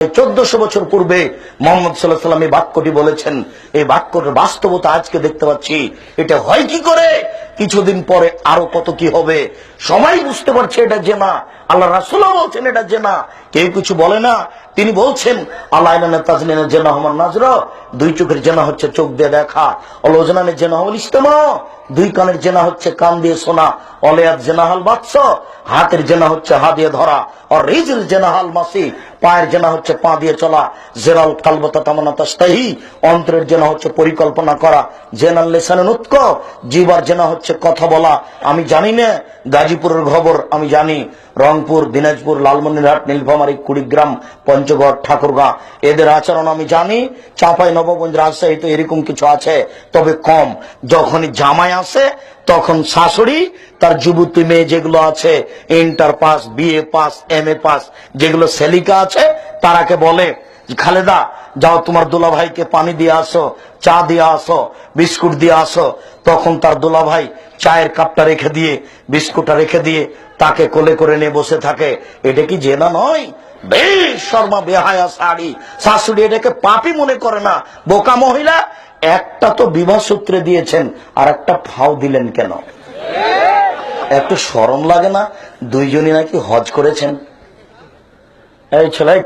চোদ্দশো বছর পূর্বে মোহাম্মদ সাল্লাহ সাল্লাম এই বাক্যটি বলেছেন। এই বাক্যটার বাস্তবতা আজকে দেখতে পাচ্ছি। এটা হয় কি করে? কিছুদিন পরে আরও কত কি হবে? সবাই বুঝতে পারছে এটা জেনা। আল্লাহ রাসুল্লাহ বলছেন এটা যে না কেউ কিছু বলে না। তিনি বলছেন, আল্লাহ দুই চোখের জেনা হচ্ছে চোখ দিয়ে দেখা। অলোজনানের জেনা হল ইস্তেমা দুই কানের জেনা হচ্ছে কান দিয়ে শোনা। অলেয়াত জেনাহাল বাৎস হাতের জেনা হচ্ছে হা দিয়ে ধরা। আর রিজল জেনাহাল মাসি। পায়ের জেনা হচ্ছে পা দিয়ে চলা। জেরাল কালবতা তামানা তাস্তাহি। অন্তরের জেনা হচ্ছে পরিকল্পনা করা। জেনাল লেসানের উৎক জিবার জেনা হচ্ছে কথা বলা। আমি জানি না। গাজীপুরের খবর আমি জানি। রংপুর, দিনাজপুর, লালমনিরহাট নীলফামারী কুড়িগ্রাম, পঞ্চগড়, ঠাকুরগাঁ। এদের আচরণ আমি জানি, চাঁপাই, নবগঞ্জ রাজশাহী তো এরকম কিছু আছে, তবে কম। যখনই জামাই আসে, তখন শাশুড়ি, তার যুবতী মেয়ে যেগুলো আছে, inter pass, BA pass M A pass, যেগুলো সেলিকা আছে, তারাকে বলে, খালেদা, যাও তোমার দুলা ভাইকে পানি দিয়ে আসো, চা দিয়ে আসো, বিস্কুট দিয়ে আসো। তখন তার দুলা ভাই চায়ের কাপটা রেখে দিয়ে, বিস্কুটটা রেখে দিয়ে, তাকে কোলে করে নিয়ে বসে থাকে। এটা কি জেনা নয়? বেশ শর্মা, বেহায়া শাড়ি। শাশুড়ি এটাকে পাপি মনে করে না। বোকা মহিলা, একটা তো বিবাহ সূত্রে দিয়েছেন, আর একটা ফাও দিলেন কেন? একটু সরম লাগে না? দুইজনই নাকি হজ করেছেন। এই ছেলে,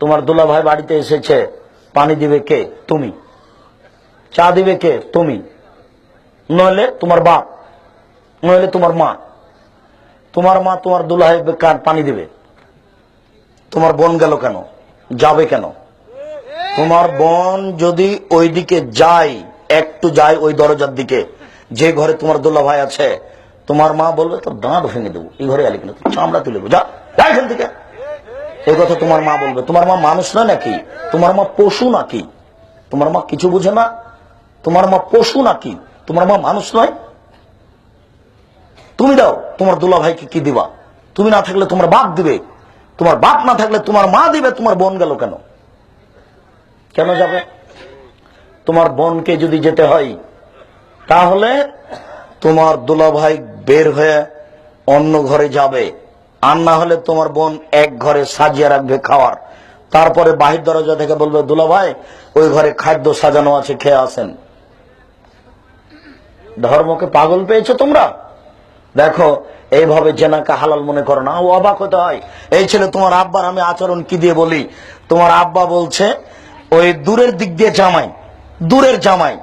তোমার দুলা ভাই বাড়িতে এসেছে। পানি দিবে কে? তুমি। চা দিবে কে? তুমি। নইলে তোমার বাপ, নইলে তোমার মা। তোমার মা, তোমার দুলাভাই কার পানি দিবে। তোমার বোন গেল কেন? যাবে কেন? তোমার বোন যদি ওইদিকে যায়, একটু যায় ওই দরজার দিকে, যে ঘরে তোমার দোলা ভাই আছে, তোমার মা বলবে তো দাঁত ভেঙে দেবো। এই ঘরে আলি কিনা? চামড়া তুলে দেবো। যা এখান থেকে। এই কথা তোমার মা বলবে। তোমার মা মানুষ না নাকি? তোমার মা পশু নাকি? তোমার মা কিছু বুঝে না? তোমার মা পশু নাকি? তোমার মা মানুষ নয়? তুমি দাও, তোমার দুলা ভাইকে কি দিবা? তুমি না থাকলে তোমার বাপ দিবে। তোমার বাপ না থাকলে তোমার মা দিবে, তোমার বোন গেল কেন? কেন যাবে? তোমার বোনকে যদি যেতে হয়, তাহলে তোমার দুলা ভাই বের হয়ে অন্য ঘরে যাবে। আর না হলে তোমার বোন এক ঘরে সাজিয়ে রাখবে খাওয়ার। তারপরে বাহির দরজা থেকে বলবে দুলা ভাই ওই ঘরে খাদ্য সাজানো আছে, খেয়ে আসেন। ধর্মকে পাগল পেয়েছ তোমরা? দেখো, এইভাবে জেনাকে হালাল মনে করো না। ও অবাক হতে হয়। এই ছেলে, তোমার আব্বার আমি আচরণ কি দিয়ে বলি? তোমার আব্বা বলছে, ওই দূরের দিক দিয়ে জামাই, দূরের জামাই,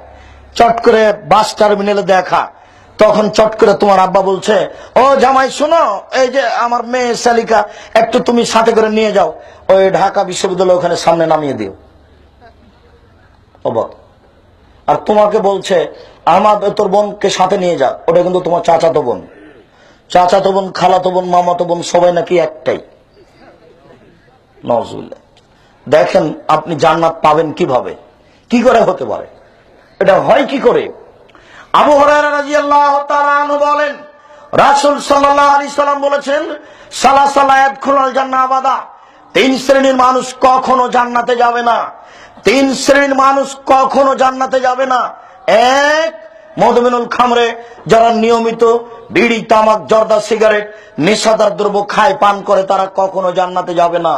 চট করে বাস টার্মিনালে দেখা। তখন চট করে তোমার আব্বা বলছে, ও জামাই, শোনো, এই যে আমার মেয়ে শালিকা, একটু তুমি সাথে করে নিয়ে যাও। ওই ঢাকা বিশ্ববিদ্যালয় ওখানে সামনে নামিয়ে দিও। অবাক। আর তোমাকে বলছে, আমার তোর বোনকে সাথে নিয়ে যা। ওটা কিন্তু তোমার চাচাতো বোন। চাচাতো বোন, খালাতো বোন, মামাতো বোন, সবাই নাকি একটাই। নজরুল্লাহ দেখেন আপনি জান্নাত পাবেন কীভাবে? কি করে হতে পারে? এটা হয় কি করে? আবু বলেন, রাসূল সাল্লাল্লাহু আলাইহি সাল্লাম বলেছেন সালা সালায়াত খুলাল জান্নাহ আবাদা। তিন শ্রেণির মানুষ কখনো জান্নাতে যাবে না। তিন শ্রেণির মানুষ কখনো জান্নাতে যাবে না। এক মধুমিনুল খামরে, যারা নিয়মিত বিড়ি, তামাক, জর্দা, সিগারেট নেশাদার দ্রব্য খায়, পান করে, তারা কখনো জান্নাতে যাবে না।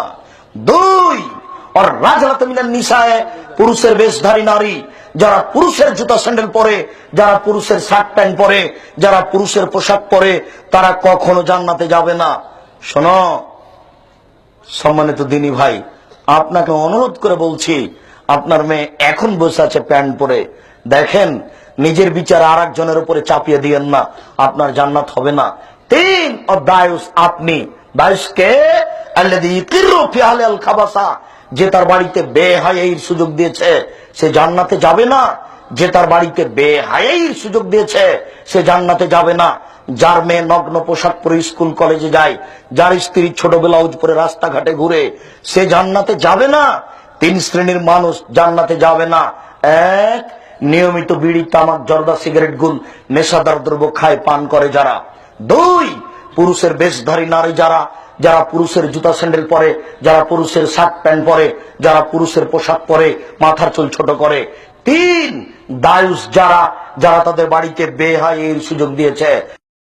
দুই আর নিশায় পুরুষের বেশধারী নারী, যারা পুরুষের জুতা স্যান্ডেল পরে, যারা পুরুষের শার্ট প্যান্ট পরে, যারা পুরুষের পোশাক পরে, তারা কখনো জান্নাতে যাবে না। শোনো, সম্মানিত দিনী ভাই, আপনাকে অনুরোধ করে বলছি, আপনার মেয়ে এখন বসে আছে প্যান্ট পরে। দেখেন নিজের বিচার আর একজনের উপরে চাপিয়ে দিয়েন না। আপনার জান্নাত হবে না। তিন দায়ুস আপনি। দায়ুসকে যে তার বাড়িতে বেহায়াইর সুযোগ দিয়েছে, সে জান্নাতে যাবে না। যে তার বাড়িতে বেহায়াইর সুযোগ দিয়েছে, সে জান্নাতে যাবে না। যার মেয়ে নগ্ন পোশাক পরে স্কুল কলেজে যায়, যার স্ত্রী ছোট ব্লাউজ পরে রাস্তাঘাটে ঘুরে, সে জান্নাতে যাবে না। তিন শ্রেণির মানুষ জান্নাতে যাবে না। এক নিয়মিত বিড়ি, তামাক, জর্দা, সিগারেট, গুল, নেশাদার দ্রব্য খায়, পান করে যারা। দুই, পুরুষের বেশধারী নারী যারা যারা পুরুষের জুতা স্যান্ডেল পরে, যারা পুরুষের শার্ট প্যান্ট পরে, যারা পুরুষের পোশাক পরে, মাথার চুল ছোট করে। তিন, দায়ুস যারা যারা তাদের বাড়িতে বেহাইয়ের সুযোগ দিয়েছে।